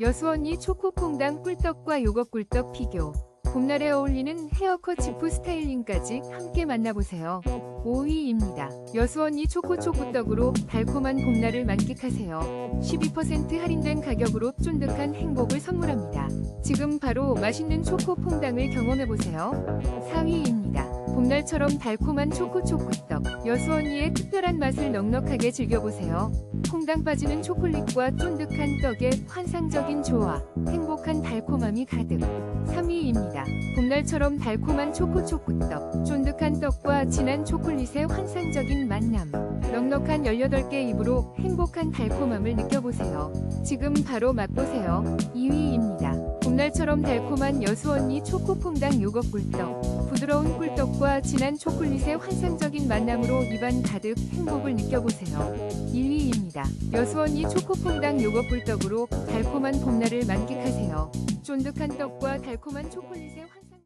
여수언니 초코퐁당 꿀떡과 요거 꿀떡 피교. 봄날에 어울리는 헤어컷 지프 스타일링까지 함께 만나보세요. 5위입니다. 여수언니 초코초코떡으로 달콤한 봄날을 만끽하세요. 12% 할인된 가격으로 쫀득한 행복을 선물합니다. 지금 바로 맛있는 초코퐁당을 경험해보세요. 4위입니다. 봄날처럼 달콤한 초코초코떡. 여수 언니의 특별한 맛을 넉넉하게 즐겨보세요. 퐁당 빠지는 초콜릿과 쫀득한 떡의 환상적인 조화, 행복한 달콤함이 가득. 3위입니다. 봄날처럼 달콤한 초코초코떡, 쫀득한 떡과 진한 초콜릿의 환상적인 만남. 넉넉한 18개 입으로 행복한 달콤함을 느껴보세요. 지금 바로 맛보세요. 2위입니다. 봄날처럼 달콤한 여수 언니 초코퐁당 요거 꿀떡. 부드러운 과 진한 초콜릿의 환상적인 만남으로 입안 가득 행복을 느껴보세요. 1위입니다. 여수언니 초코퐁당 요거 꿀떡으로 달콤한 봄날을 만끽하세요. 쫀득한 떡과 달콤한 초콜릿의 환상